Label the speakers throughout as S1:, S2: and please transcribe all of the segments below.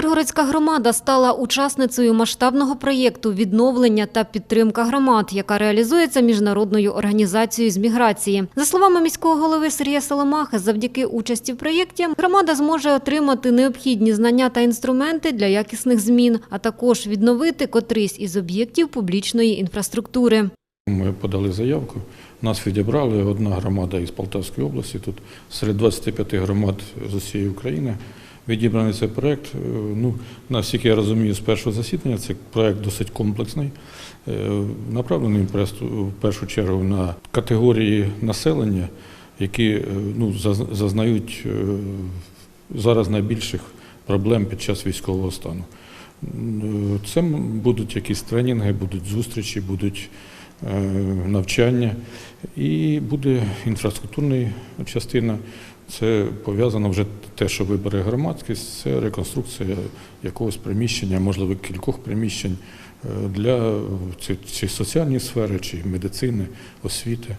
S1: Миргородська громада стала учасницею масштабного проєкту відновлення та підтримка громад, яка реалізується міжнародною організацією з міграції. За словами міського голови Сергія Соломахи, завдяки участі в проєкті громада зможе отримати необхідні знання та інструменти для якісних змін, а також відновити котрийсь із об'єктів публічної інфраструктури.
S2: Ми подали заявку, нас відібрали одна громада із Полтавської області. Тут серед 25 громад з усієї України відібраний цей проєкт. Е, Ну, наскільки я розумію, з першого засідання цей проєкт досить комплексний, е, направлений просто в першу чергу на категорії населення, які е, ну, зазнають е, зараз найбільших проблем під час військового стану. Це будуть якісь тренінги, будуть зустрічі, будуть е, навчання і буде інфраструктурна частина. Це пов'язано вже те, що вибере громадськість, це реконструкція якогось приміщення, можливо, кількох приміщень е, для чи, чи соціальної сфери, чи медицини, освіти.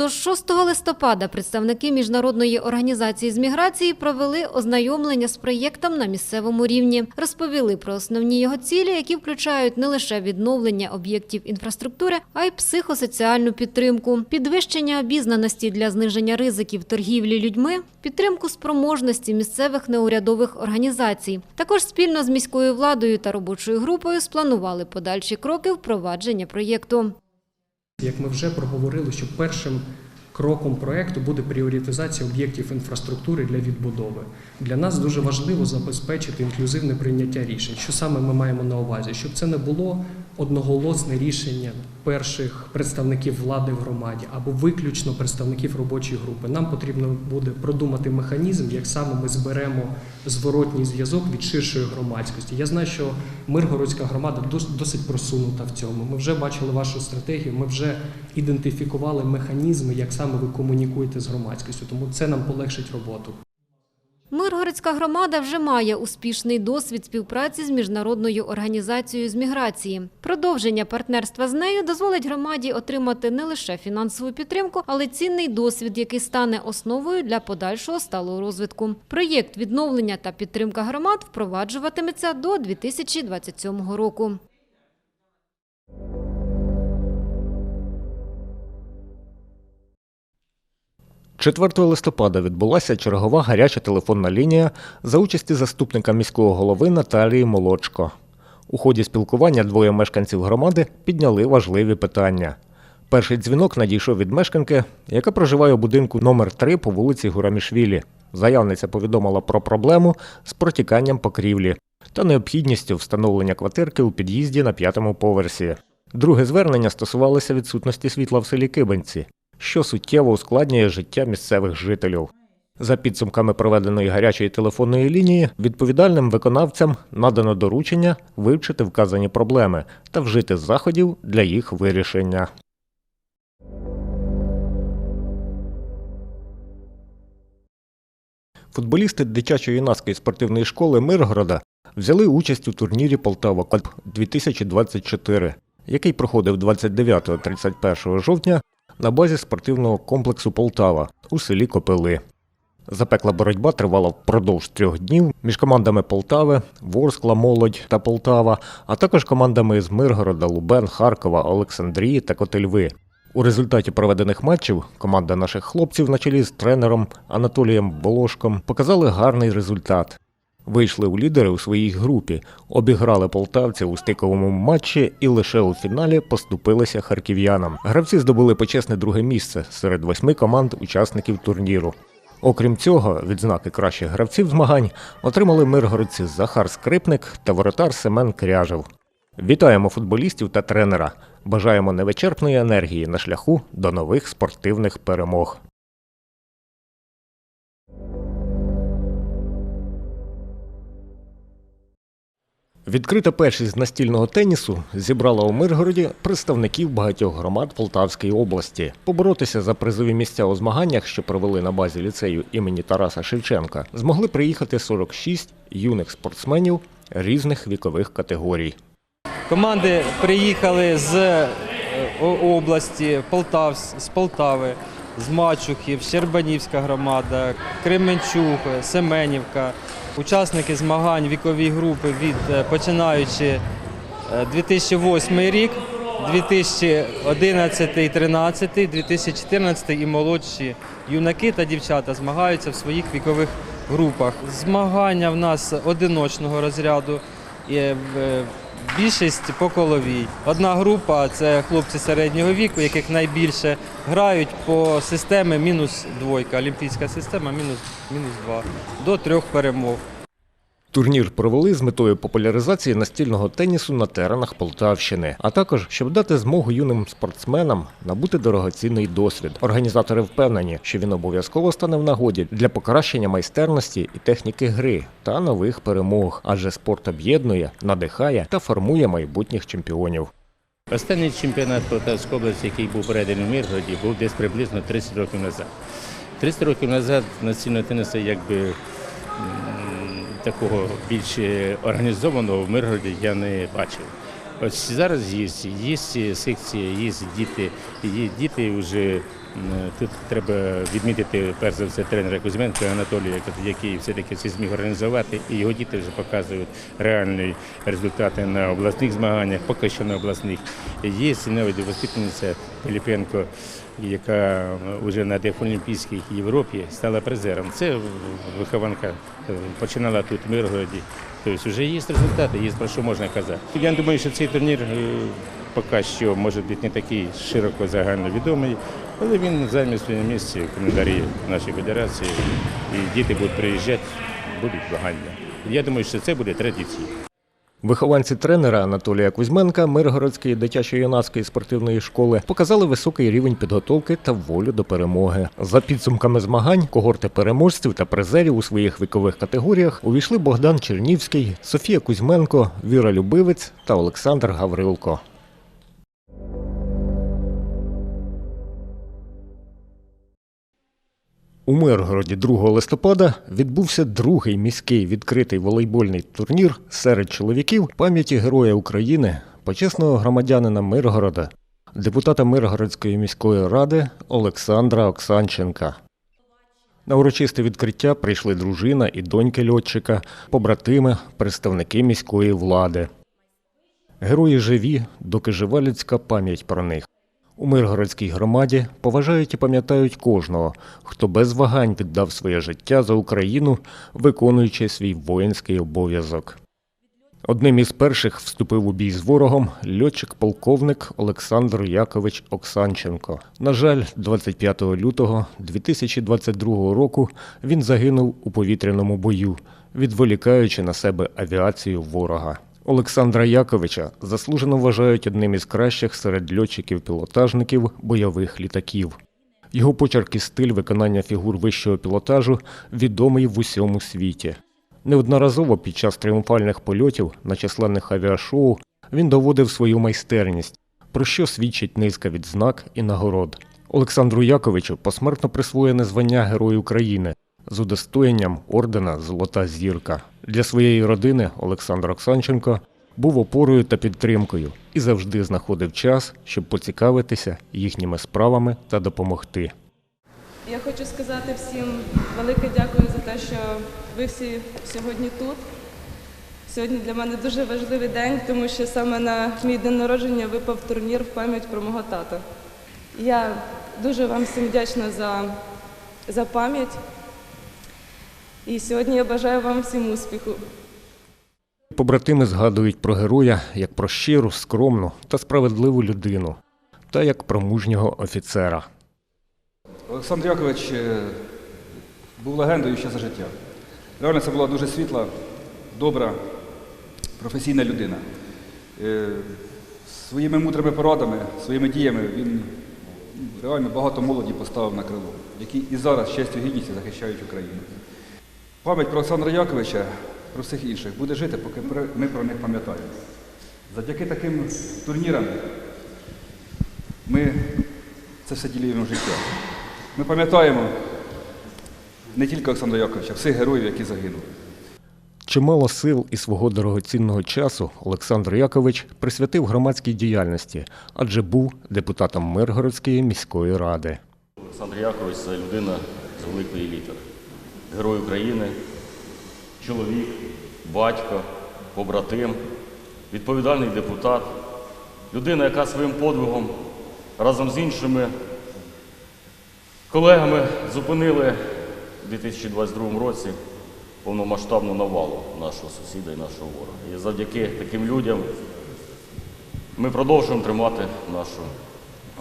S1: Тож 6 листопада представники міжнародної організації з міграції провели ознайомлення з проєктом на місцевому рівні, розповіли про основні його цілі, які включають не лише відновлення об'єктів інфраструктури, а й психосоціальну підтримку, підвищення обізнаності для зниження ризиків торгівлі людьми, підтримку спроможності місцевих неурядових організацій. Також спільно з міською владою та робочою групою спланували подальші кроки впровадження проєкту.
S3: Як ми вже проговорили, що першим кроком проекту буде пріоритизація об'єктів інфраструктури для відбудови. Для нас дуже важливо забезпечити інклюзивне прийняття рішень. Що саме ми маємо на увазі? Щоб це не було одноголосне рішення перших представників влади в громаді або виключно представників робочої групи. Нам потрібно буде продумати механізм, як саме ми зберемо зворотній зв'язок від ширшої громадськості. Я знаю, що Миргородська громада дос- досить просунута в цьому. Ми вже бачили вашу стратегію, ми вже ідентифікували механізми, як саме ви комунікуєте з громадськістю. Тому це нам полегшить роботу.
S1: Миргородська громада вже має успішний досвід співпраці з міжнародною організацією з міграції. Продовження партнерства з нею дозволить громаді отримати не лише фінансову підтримку, але цінний досвід, який стане основою для подальшого сталого розвитку. Проєкт відновлення та підтримка громад впроваджуватиметься до 2027 року.
S4: – 4 листопада відбулася чергова гаряча телефонна лінія за участі заступника міського голови Наталії Молочко. У ході спілкування двоє мешканців громади підняли важливі питання. Перший дзвінок надійшов від мешканки, яка проживає у будинку номер 3 по вулиці Гурамішвілі. Заявниця повідомила про проблему з протіканням покрівлі та необхідністю встановлення квартирки у під'їзді на п'ятому поверсі. Друге звернення стосувалося відсутності світла в селі Кибенці, що суттєво ускладнює життя місцевих жителів. За підсумками проведеної гарячої телефонної лінії, відповідальним виконавцям надано доручення вивчити вказані проблеми та вжити заходів для їх вирішення. Футболісти дитячо-юнацької спортивної школи Миргорода взяли участь у турнірі Полтава Кап 2024, який проходив 29-31 жовтня на базі спортивного комплексу Полтава у селі Копили. Запекла боротьба тривала впродовж трьох днів між командами Полтави, Ворскла, Молодь та Полтава, а також командами з Миргорода, Лубен, Харкова, Олександрії та Котельви. У результаті проведених матчів команда наших хлопців на чолі з тренером Анатолієм Волошком показали гарний результат. Вийшли у лідери у своїй групі, обіграли полтавців у стиковому матчі і лише у фіналі поступилися харків'янам. Гравці здобули почесне друге місце серед восьми команд учасників турніру. Окрім цього, відзнаки кращих гравців змагань отримали миргородці Захар Скрипник та воротар Семен Кряжев. Вітаємо футболістів та тренера. Бажаємо невичерпної енергії на шляху до нових спортивних перемог. Відкрита першість настільного тенісу зібрала у Миргороді представників багатьох громад Полтавської області. Поборотися за призові місця у змаганнях, що провели на базі ліцею імені Тараса Шевченка, змогли приїхати 46 юних спортсменів різних вікових категорій.
S5: Команди приїхали з е, області, Полтавс, з Полтави, з Мачухів, Щербанівська громада, Кременчуг, Семенівка. Учасники змагань вікові групи від е, починаючи е, 2008 рік, 2011, 13, 2014 і молодші юнаки та дівчата змагаються в своїх вікових групах. Змагання в нас одиночного розряду. Більшість по коловій. Одна група це хлопці середнього віку, яких найбільше грають по системі мінус двойка. Олімпійська система мінус, мінус два до трьох перемог.
S4: Турнір провели з метою популяризації настільного тенісу на теренах Полтавщини, а також щоб дати змогу юним спортсменам набути дорогоцінний досвід. Організатори впевнені, що він обов'язково стане в нагоді для покращення майстерності і техніки гри та нових перемог, адже спорт об'єднує, надихає та формує майбутніх чемпіонів.
S6: Останній чемпіонат Полтавської області, який був проведений в Миргороді, був десь приблизно 30 років назад. 30 років назад настільного тенісу якби такого більш організованого в Миргороді я не бачив. Ось зараз є, є секція, є діти, є діти вже тут треба відмітити перш за все тренера Кузьменка Анатолія, який все-таки це зміг організувати, і його діти вже показують реальні результати на обласних змаганнях, поки що на обласних. Є навіть воспитаниця Пилипенко, яка вже на Дефолімпійській Європі стала призером. Це вихованка е, починала тут в Миргороді. Тобто вже є результати, є про що можна казати. Я думаю, що цей турнір е, поки що може бути не такий широко загальновідомий, але він займе своє місце в календарі нашої федерації. І діти будуть приїжджати, будуть змагання. Я думаю, що це буде традиція.
S4: Вихованці тренера Анатолія Кузьменка Миргородської дитячо-юнацької спортивної школи показали високий рівень підготовки та волю до перемоги. За підсумками змагань, когорти переможців та призерів у своїх вікових категоріях увійшли Богдан Чернівський, Софія Кузьменко, Віра Любивець та Олександр Гаврилко. У Миргороді 2 листопада відбувся другий міський відкритий волейбольний турнір серед чоловіків пам'яті Героя України, почесного громадянина Миргорода, депутата Миргородської міської ради Олександра Оксанченка. На урочисте відкриття прийшли дружина і доньки льотчика, побратими, представники міської влади. Герої живі, доки жива людська пам'ять про них. У Миргородській громаді поважають і пам'ятають кожного, хто без вагань віддав своє життя за Україну, виконуючи свій воїнський обов'язок. Одним із перших вступив у бій з ворогом льотчик-полковник Олександр Якович Оксанченко. На жаль, 25 лютого 2022 року він загинув у повітряному бою, відволікаючи на себе авіацію ворога. Олександра Яковича заслужено вважають одним із кращих серед льотчиків-пілотажників бойових літаків. Його почерк і стиль виконання фігур вищого пілотажу відомий в усьому світі. Неодноразово під час тріумфальних польотів на численних авіашоу він доводив свою майстерність, про що свідчить низка відзнак і нагород. Олександру Яковичу посмертно присвоєне звання Герой України з удостоєнням ордена Золота зірка. Для своєї родини Олександр Оксанченко був опорою та підтримкою і завжди знаходив час, щоб поцікавитися їхніми справами та допомогти.
S7: Я хочу сказати всім велике дякую за те, що ви всі сьогодні тут. Сьогодні для мене дуже важливий день, тому що саме на мій день народження випав турнір в пам'ять про мого тата. Я дуже вам всім вдячна за, за пам'ять. І сьогодні я бажаю вам всім успіху.
S4: Побратими згадують про героя як про щиру, скромну та справедливу людину, та як про мужнього офіцера.
S8: Олександр Якович е, був легендою ще за життя. Реально це була дуже світла, добра, професійна людина. Е, Своїми мудрими порадами, своїми діями він реально багато молоді поставив на крило, які і зараз з честю гідністю захищають Україну. Пам'ять про Олександра Яковича про всіх інших буде жити, поки ми про них пам'ятаємо. Завдяки таким турнірам ми це все ділимо життя. Ми пам'ятаємо не тільки Олександра Яковлевича, всіх героїв, які загинули.
S4: Чимало сил і свого дорогоцінного часу Олександр Якович присвятив громадській діяльності, адже був депутатом Миргородської міської ради.
S9: Олександр Якович це людина з великої літери. Герой України, чоловік, батько, побратим, відповідальний депутат, людина, яка своїм подвигом разом з іншими колегами зупинили у 2022 році повномасштабну навалу нашого сусіда і нашого ворога. І завдяки таким людям ми продовжуємо тримати нашу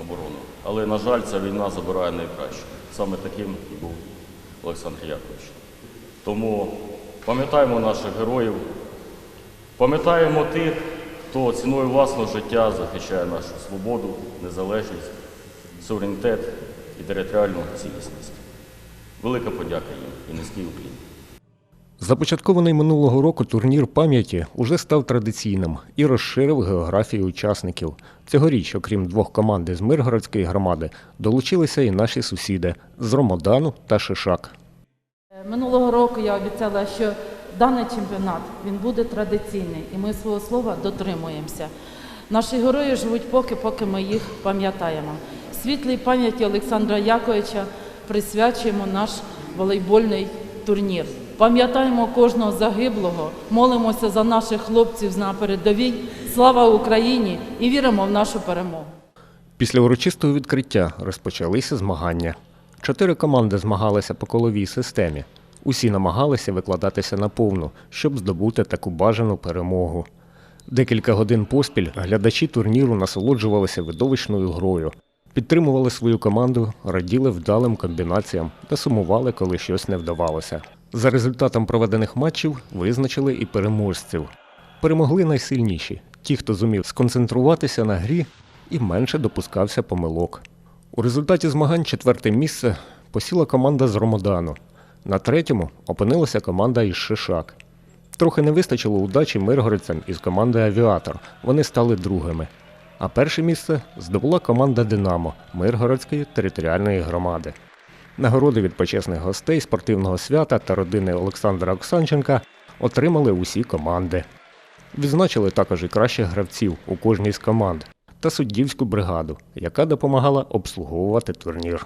S9: оборону. Але, на жаль, ця війна забирає найкраще. Саме таким і був Олександр Якович. Тому пам'ятаємо наших героїв, пам'ятаємо тих, хто ціною власного життя захищає нашу свободу, незалежність, суверенітет і територіальну цілісність. Велика подяка їм і низький уклін.
S4: Започаткований минулого року турнір пам'яті уже став традиційним і розширив географію учасників. Цьогоріч, окрім двох команд із Миргородської громади, долучилися і наші сусіди з Ромодану та Шишак.
S10: Минулого року я обіцяла, що даний чемпіонат він буде традиційний, і ми свого слова дотримуємося. Наші герої живуть поки, поки ми їх пам'ятаємо. Світлій пам'яті Олександра Яковича присвячуємо наш волейбольний турнір. Пам'ятаємо кожного загиблого, молимося за наших хлопців на передовій. Слава Україні і віримо в нашу перемогу.
S4: Після урочистого відкриття розпочалися змагання. Чотири команди змагалися по коловій системі. Усі намагалися викладатися наповну, щоб здобути таку бажану перемогу. Декілька годин поспіль глядачі турніру насолоджувалися видовищною грою, підтримували свою команду, раділи вдалим комбінаціям та сумували, коли щось не вдавалося. За результатом проведених матчів визначили і переможців. Перемогли найсильніші ті, хто зумів сконцентруватися на грі і менше допускався помилок. У результаті змагань четверте місце посіла команда з Ромодану. На третьому опинилася команда із Шишак. Трохи не вистачило удачі миргородцям із команди Авіатор. Вони стали другими. А перше місце здобула команда Динамо Миргородської територіальної громади. Нагороди від почесних гостей спортивного свята та родини Олександра Оксанченка отримали усі команди. Відзначили також і кращих гравців у кожній з команд та суддівську бригаду, яка допомагала обслуговувати турнір.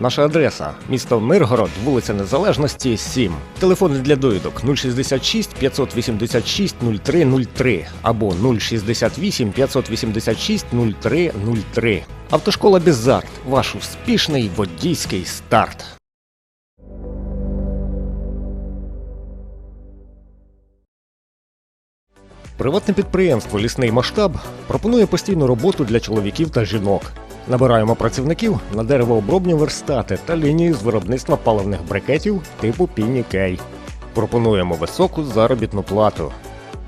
S4: Наша адреса місто Миргород, вулиця Незалежності, 7. Телефони для довідок 066 586 0303 або 068 586 0303. Автошкола Бізарт. Ваш успішний водійський старт. Приватне підприємство Лісний масштаб пропонує постійну роботу для чоловіків та жінок. Набираємо працівників на деревообробні верстати та лінію з виробництва паливних брикетів типу Пінікей. Пропонуємо високу заробітну плату.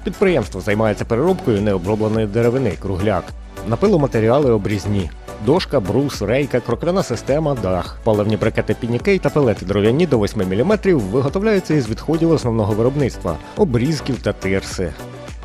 S4: Підприємство займається переробкою необробленої деревини кругляк, напиломатеріали обрізні, дошка, брус, рейка, крокляна система, дах. Паливні брикети Пінікей та пелети дров'яні до 8 мм виготовляються із відходів основного виробництва, обрізків та тирси.